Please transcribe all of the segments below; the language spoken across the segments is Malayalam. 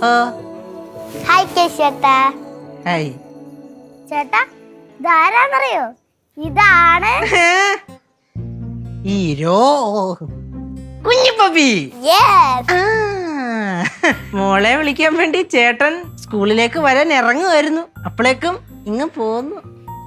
ഹായ് കേശേട്ടാ ഹായ് ചേട്ടാ ഇതാരാന്നറിയോ? ഇതാണ് ഈരോ കുഞ്ഞിപ്പപ്പി മോളെ വിളിക്കാൻ വേണ്ടി ചേട്ടൻ സ്കൂളിലേക്ക് വരാൻ ഇറങ്ങുമായിരുന്നു അപ്പോഴേക്കും ഇങ്ങ് പോന്നു.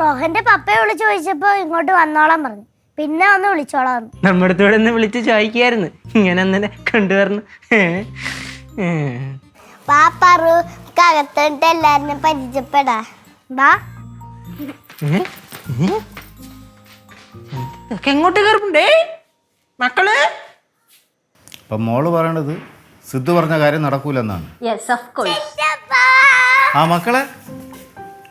റോഹന്റെ പപ്പയെ വിളിച്ചു ചോദിച്ചപ്പോ ഇങ്ങോട്ട് വന്നോളാൻ പറഞ്ഞു. പിന്നെ ഒന്ന് വിളിച്ചോളാം. നമ്മുടെ അടുത്തോടെ ഒന്ന് വിളിച്ച് ചോദിക്കായിരുന്നു ഇങ്ങനെ ഒന്നിനെ കൊണ്ടുവരണം ഏ, പറു. അകത്തോട്ട് എല്ലാരും പരിചയപ്പെടാ. വാ? ഇതൊക്കെ എങ്ങോട്ട് കയറുണ്ടേ മക്കൾ. അപ്പൊ മോൾ പറയണത് സിദ്ധു പറഞ്ഞ കാര്യം നടക്കൂലെന്നാണ്. യെസ് ഓഫ് കോഴ്സ് ആ മക്കളെ.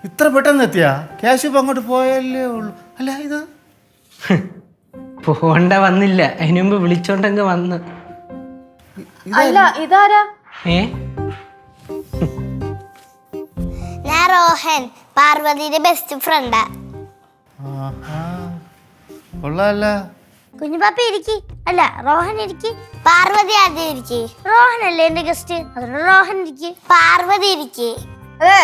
ഇത്ര പെട്ടെന്ന് എത്തിയാ? ക്യാഷ് ഇപ്പൊ അങ്ങോട്ട് പോയല്ലേ ഉള്ളൂ. അല്ല ഇത്? പോണ്ട വന്നില്ല. അതിനു വിളിച്ചോണ്ടെങ്കിൽ വിളിച്ചോണ്ടങ്ങ് വന്ന്. അല്ല ഇതാരാ? ഏ? റോഹൻ പാർവതിയുടെ ബെസ്റ്റ് ഫ്രണ്ടാ കുഞ്ഞുപാപ്പ ഇരിക്കി. അല്ല റോഹൻ ഇരിക്കി. പാർവതി ആദ്യം ഇരിക്കി. റോഹൻ അല്ലേ എന്റെ ഗസ്റ്റ് അതുകൊണ്ട് റോഹൻ ഇരിക്കി. പാർവതി ഇരിക്കി. അതെ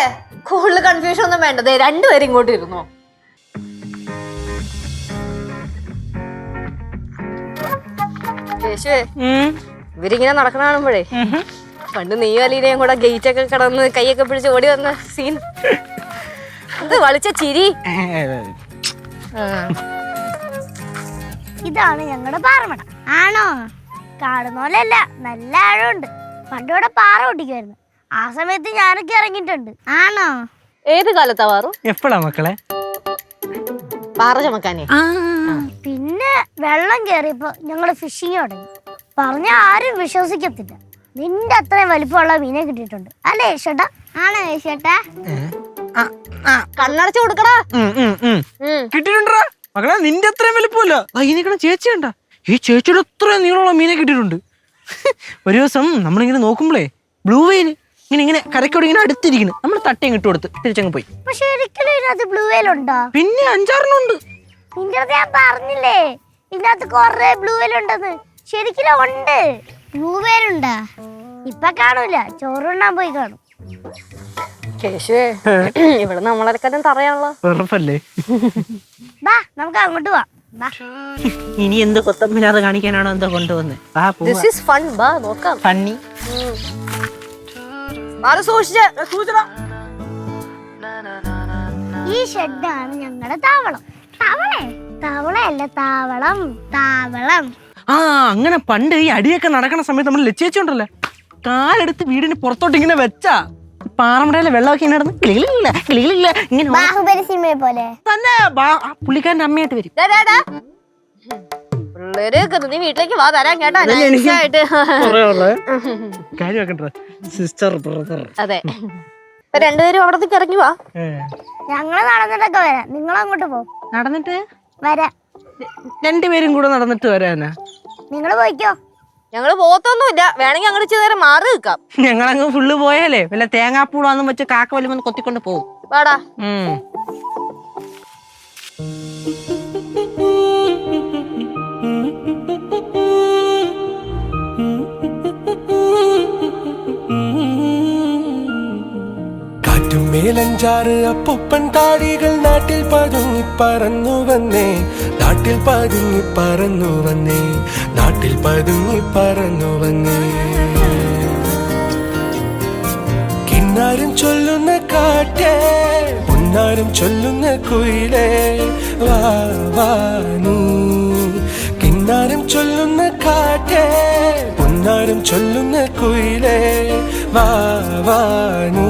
കൂടുതൽ കൺഫ്യൂഷൻ ഒന്നും വേണ്ട. ദേ രണ്ടുപേരും ഇങ്ങോട്ട് ഇരുന്നോ. ഇവരിങ്ങനെ നടക്കണ കാണുമ്പോഴേ പണ്ട് നീ അലീനയും കൂടെ ഗേറ്റ് ഒക്കെ കടന്ന് കൈയൊക്കെ പിടിച്ച് ഓടി വന്ന സീൻ അത് വളിച്ച ചിരി. ഇതാണ് ഞങ്ങളുടെ പാറമട. ആണോ? കാണുന്ന പോലെയല്ല നല്ല ആഴമുണ്ട്. പണ്ട് ഇവിടെ പാറ ഓടിക്കായിരുന്നു ആ സമയത്ത് ഞാനൊക്കെ ഇറങ്ങിയിട്ടുണ്ട്. ആണോ? ഏത് കാലത്താ പാറു? എപ്പോഴാ മക്കളെ? പാറ ചമക്കാനേ. പിന്നെ വെള്ളം കയറിയപ്പോ ഞങ്ങൾ ഫിഷിങ് തുടങ്ങി. പറഞ്ഞ ആരും വിശ്വസിക്കത്തില്ല. നിന്റെ അത്രയും വലിപ്പമുള്ള മീനെ കിട്ടിയിട്ടുണ്ട്. അല്ലേ യേശുട്ട ആണോ യേശുട്ട കണ്ണടച്ചു കൊടുക്കടാ. കിട്ടിയിട്ടുണ്ടാ മകളെ നിന്റെ അത്രയും വലിപ്പമല്ല. അതിനേക്കണ ചേച്ചി കണ്ട ഈ ചേച്ചിയുടെ അത്രയും നീളമുള്ള മീനെ കിട്ടിയിട്ടുണ്ട്. ഒരു ദിവസം നമ്മളിങ്ങനെ നോക്കുമ്പോഴേ ബ്ലൂ വെയിൽ ഇങ്ങനെ ഇങ്ങനെ കരക്കോട് ഇങ്ങനെ അടുത്തിരിക്കുന്നു. നമ്മൾ തട്ടയും ഇട്ട് കൊടുത്ത് തിരിച്ചങ്ങ് പോയി. പക്ഷെ ഒരിക്കലും ഇതിനകത്ത് ബ്ലൂ വെയിൽ ഉണ്ടോ? പിന്നെ അഞ്ചാറിനുണ്ട് നിന്റെ അടുത്ത് ഞാൻ പറഞ്ഞില്ലേ ഇതിനകത്ത് കുറെ ബ്ലൂ വെയിൽ ഉണ്ടെന്ന്. ശരിക്കും ഉണ്ട്. ഉണ്ടാ ഇപ്പൊ കാണൂല ചോറുണ്ണാൻ പോയി കാണും. കേശുവേ ഇവിടെ നമ്മളെടുക്കാനും തറയാണല്ലോ. ബാ നമുക്ക് അങ്ങോട്ട് പോവാം. ഇനി എന്ത് കൊത്തമ്പില്ലാതെ കാണിക്കാനാണോ എന്തോ കൊണ്ടുവന്നത് ഫൺ ബാ നോക്കാം. ഫണ്ണി ഈ ഷെഡാണ് ഞങ്ങളുടെ താവളം. തവളെ? തവളയല്ല താവളം താവളം. ആ അങ്ങനെ പണ്ട് ഈ അടിയൊക്കെ നടക്കുന്ന സമയത്ത് നമ്മൾ ലക്ഷിച്ചുണ്ടല്ലേ കാലെടുത്ത് വീടിന് പുറത്തോട്ട് ഇങ്ങനെ വെച്ചാ പാറമടയിലെ വെള്ളമൊക്കെ ഇങ്ങനെ നടന്ന് കിളികളില്ല കിളികളില്ല ഇങ്ങനെ ബാഹുബലി സിനിമയെ പോലെ. തന്നെ പുള്ളിക്കാരന്റെ അമ്മയായിട്ട് വരും. നീ വീട്ടിലേക്ക് വാ തരാൻ കേട്ടോ സിസ്റ്റർ ബ്രദർ അതെ. രണ്ടുപേരും അവിടത്തേക്ക് ഇറങ്ങി വാ. ഞങ്ങൾ നടന്നിട്ടൊക്കെ വരാം. നിങ്ങൾ അങ്ങോട്ട് പോ. നടന്നിട്ട്? വരാം. രണ്ടുപേരും കൂടെ നടന്നിട്ട് വരാനാ? നിങ്ങൾ പോയിക്കോ. ഞങ്ങൾ പോത്തൊന്നുമില്ല. വേണമെങ്കിൽ അങ്ങോട്ട് ചെറിയ നേരം മാറി നിൽക്കാം. ഞങ്ങളങ്ങ് ഫുള്ള് പോയാലേ. വല്ല തേങ്ങാപ്പൂളാന്നും വെച്ച് കാക്ക വലിയ കൊത്തിക്കൊണ്ട് പോകും വാടാ. ഉം. മേലഞ്ചാറ് അപ്പൂപ്പൻ താടികൾ നാട്ടിൽ പതുങ്ങി പറന്നു വന്നേ. നാട്ടിൽ പതുങ്ങി പറന്നു വന്നേ. നാട്ടിൽ പതുങ്ങി പറന്നു വന്നേ. കിന്നാരും ചൊല്ലുന്ന കാറ്റേ പൊന്നാരും ചൊല്ലുന്ന കുയിലേ. വാ വാ നീ. കിന്നാരം ചൊല്ലുന്ന കാറ്റേ പൊന്നാരും ചൊല്ലുന്ന കുയിലേ. വാ വാ നീ.